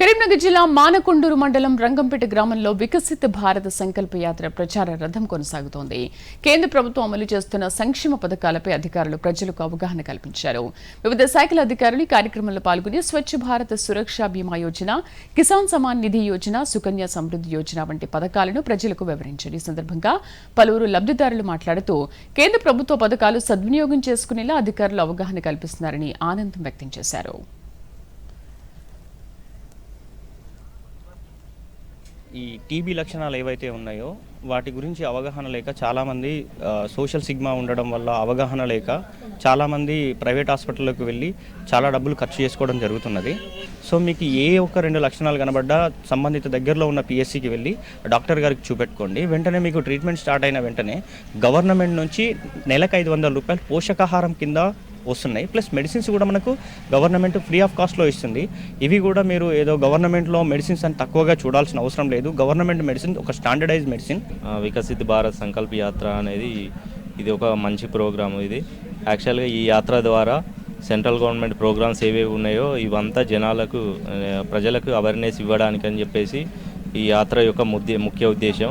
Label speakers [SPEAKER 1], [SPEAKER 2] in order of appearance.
[SPEAKER 1] కరీంనగర్ జిల్లా మానకొండూరు మండలం రంగంపేట గ్రామంలో వికసిత భారత సంకల్ప యాత్ర ప్రచార రథం కొనసాగుతోంది. కేంద్ర ప్రభుత్వం అమలు చేస్తున్న సంక్షేమ పథకాలపై అధికారులు ప్రజలకు అవగాహన కల్పించారు. వివిధ శాఖల అధికారులు ఈ కార్యక్రమంలో పాల్గొని స్వచ్ఛ భారత్ సురక్ష బీమా యోజన కిసాన్ సమాన్ నిధి యోజన సుకన్య సమృద్ధి యోజన వంటి పథకాలను ప్రజలకు వివరించారు. ఈ సందర్భంగా పలువురు లబ్ధిదారులు మాట్లాడుతూ కేంద్ర ప్రభుత్వ పథకాలు సద్వినియోగం చేసుకునేలా అధికారులు అవగాహన కల్పిస్తున్నారని ఆనందం వ్యక్తం చేశారు.
[SPEAKER 2] ఈ టీబీ లక్షణాలు ఏవైతే ఉన్నాయో వాటి గురించి అవగాహన లేక చాలామంది సోషల్ సిగ్మా ఉండడం వల్ల అవగాహన లేక చాలామంది ప్రైవేట్ హాస్పిటల్లోకి వెళ్ళి చాలా డబ్బులు ఖర్చు చేసుకోవడం జరుగుతున్నది. సో మీకు ఏ ఒక్క రెండు లక్షణాలు కనబడ్డా సంబంధిత దగ్గరలో ఉన్న పిఎస్సికి వెళ్ళి డాక్టర్ గారికి చూపెట్టుకోండి. వెంటనే మీకు ట్రీట్మెంట్ స్టార్ట్ అయిన వెంటనే గవర్నమెంట్ నుంచి నెలకు ఐదు వందల రూపాయలు పోషకాహారం కింద వస్తున్నాయి. ప్లస్ మెడిసిన్స్ కూడా మనకు గవర్నమెంట్ ఫ్రీ ఆఫ్ కాస్ట్లో ఇస్తుంది. ఇవి కూడా మీరు ఏదో గవర్నమెంట్లో మెడిసిన్స్ అని తక్కువగా చూడాల్సిన అవసరం లేదు. గవర్నమెంట్ మెడిసిన్ ఒక స్టాండర్డైజ్ మెడిసిన్.
[SPEAKER 3] వికసిత్ భారత్ సంకల్ప యాత్ర అనేది ఇది ఒక మంచి ప్రోగ్రామ్ ఇది. యాక్చువల్గా ఈ యాత్ర ద్వారా సెంట్రల్ గవర్నమెంట్ ప్రోగ్రామ్స్ ఏవేవి ఉన్నాయో ఇవంతా జనాలకు ప్రజలకు అవేర్నెస్ ఇవ్వడానికి అని చెప్పేసి ఈ యాత్ర యొక్క ముద్దే ముఖ్య ఉద్దేశం.